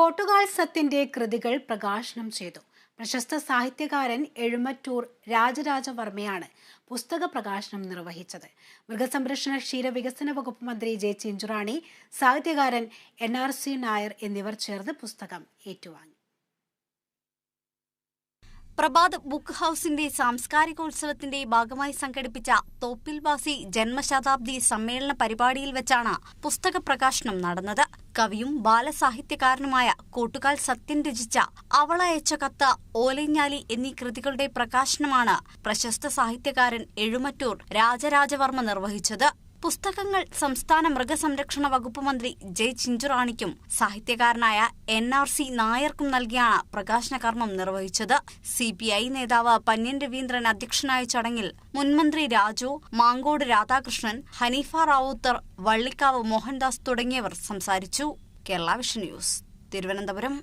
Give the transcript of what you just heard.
കോട്ടുകാൽ സത്യന്റെ കൃതികൾ പ്രകാശനം ചെയ്തു. പ്രശസ്ത സാഹിത്യകാരൻ എഴുമറ്റൂർ രാജരാജവർമ്മയാണ് പുസ്തക പ്രകാശനം നിർവഹിച്ചത്. മൃഗസംരക്ഷണ ക്ഷീരവികസന വകുപ്പ് മന്ത്രി ജെ ചിഞ്ചുറാണി സാഹിത്യകാരൻ എൻ ആർ സി നായർ എന്നിവർ ചേർന്ന് പുസ്തകം ഏറ്റുവാങ്ങി. പ്രഭാത് ബുക്ക് ഹൌസിന്റെ സാംസ്കാരികോത്സവത്തിന്റെ ഭാഗമായി സംഘടിപ്പിച്ച തോപ്പിൽവാസി ജന്മശതാബ്ദി സമ്മേളന പരിപാടിയിൽ വെച്ചാണ് പുസ്തക പ്രകാശനം നടന്നത്. കവിയും ബാലസാഹിത്യകാരനുമായ കോട്ടുകാൽ സത്യൻ രചിച്ച അവളയച്ച കത്ത് ഓലഞ്ഞാലി എന്നീ കൃതികളുടെ പ്രകാശനമാണ് പ്രശസ്ത സാഹിത്യകാരൻ എഴുമറ്റൂർ രാജരാജവർമ്മ നിർവഹിച്ചത്. പുസ്തകങ്ങൾ സംസ്ഥാന മൃഗസംരക്ഷണ വകുപ്പ് മന്ത്രി ജെ ചിഞ്ചുറാണിക്കും. സാഹിത്യകാരനായ എൻ ആർ സി നായർക്കും നൽകിയാണ് പ്രകാശന കർമ്മം നിർവഹിച്ചത്. സി പി ഐ നേതാവ് പന്യൻ രവീന്ദ്രൻ അധ്യക്ഷനായ ചടങ്ങിൽ മുൻമന്ത്രി രാജു മാങ്കോട് രാധാകൃഷ്ണൻ ഹനീഫ റാവുത്തർ വള്ളിക്കാവ് മോഹൻദാസ് തുടങ്ങിയവർ സംസാരിച്ചു. Kerala vision news Thiruvananthapuram.